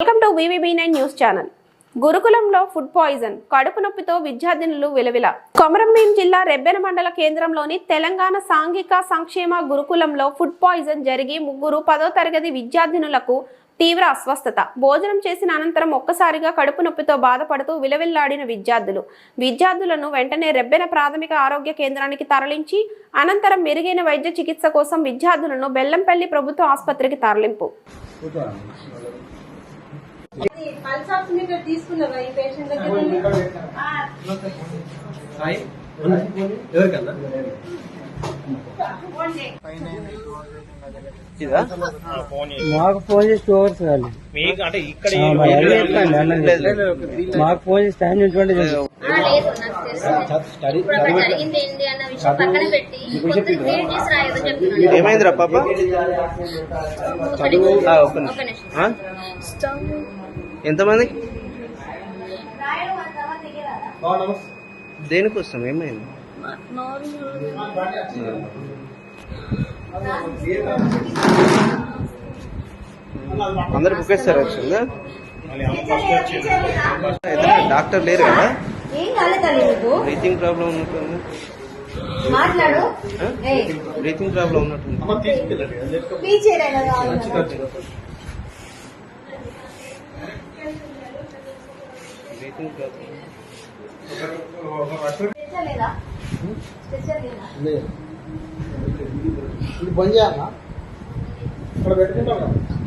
Welcome to VVB nine news channel. గురుకులంలో food poison కడుపు నొప్పితో విద్యార్థినులు విలవిల. కొమరంభీం జిల్లా రెబ్బెన మండల కేంద్రంలోని తెలంగాణ సాంఘిక సంక్షేమ గురుకులంలో ఫుడ్ పాయిజన్ జరిగి ముగ్గురు పదో తరగతి విద్యార్థినులకు తీవ్ర అస్వస్థత. భోజనం చేసిన అనంతరం ఒక్కసారిగా కడుపు నొప్పితో బాధపడుతూ విలవిల్లాడిన విద్యార్థులు. విద్యార్థులను వెంటనే రెబ్బెన ప్రాథమిక ఆరోగ్య కేంద్రానికి తరలించి అనంతరం మెరుగైన వైద్య చికిత్స కోసం విద్యార్థులను బెల్లంపల్లి ప్రభుత్వ ఆసుపత్రికి తరలింపు. పల్స్ ఆక్సిమీటర్ తీసుకున్నారా ఈ పేషెంట్ దగ్గర నుండి? ఎవరికన్నా? ఇదా? మాకు ఫోన్ చేసి టూ అవర్స్ కాదు. మీకు ఫోన్ చేసి టైం చెప్తున్నాను. ఏమైందిరా పాప? ఒక ఎంతమంది? దేనికోసం? ఏమైంది? అందరు బుక్ చేస్తారు వచ్చిందా డాక్టర్ లేరు కదా? బ్రీతింగ్ ప్రాబ్లం ఉన్నట్టుంది. మాట్లాడు. బ్రీతింగ్ ప్రాబ్లం ఉన్నట్టుంది. ఇది బంద్ చేయాలా ఇక్కడ పెట్టుకుంటాం కదా.